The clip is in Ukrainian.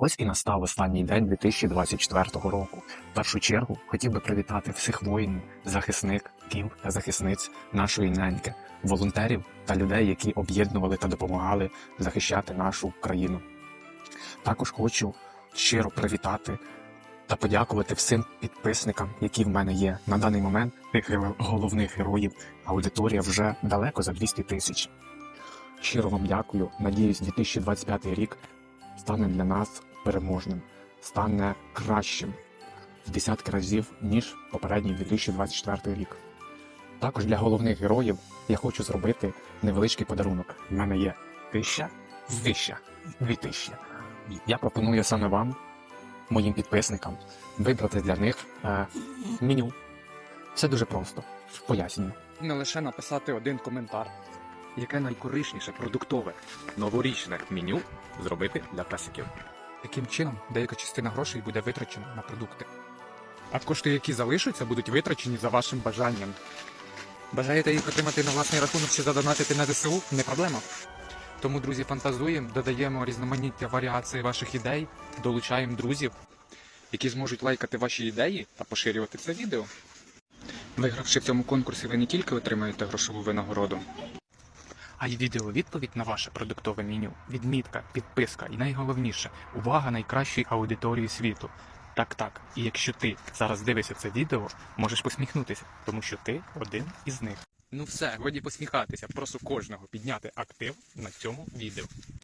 Ось і настав останній день 2024 року. В першу чергу хотів би привітати всіх воїнів, захисників та захисниць нашої неньки, волонтерів та людей, які об'єднували та допомагали захищати нашу країну. Також хочу щиро привітати та подякувати всім підписникам, які в мене є. На даний момент тих головних героїв аудиторія вже далеко за 200 тисяч. Щиро вам дякую. Надіюсь, 2025 рік стане для нас переможним, стане кращим в десятки разів, ніж попередній 2024 рік. Також для головних героїв я хочу зробити невеличкий подарунок. У мене є тисяча, тисяча, дві тисячі. Я пропоную саме вам, моїм підписникам, вибрати для них е, меню. Все дуже просто. Пояснюю. Не лише написати один коментар. Яке найкорисніше продуктове новорічне меню зробити для песиків? Таким чином, деяка частина грошей буде витрачена на продукти. А кошти, які залишаться, будуть витрачені за вашим бажанням. Бажаєте їх отримати на власний рахунок чи задонатити на ЗСУ? Не проблема. Тому, друзі, фантазуємо, додаємо різноманіття варіацій ваших ідей, долучаємо друзів, які зможуть лайкати ваші ідеї та поширювати це відео. Вигравши в цьому конкурсі, ви не тільки отримаєте грошову винагороду, а й відеовідповідь на ваше продуктове меню, відмітка, підписка і найголовніше увага найкращої аудиторії світу. Так, так. І якщо ти зараз дивишся це відео, можеш посміхнутися, тому що ти один із них. Ну все, годі посміхатися, прошу кожного підняти актив на цьому відео.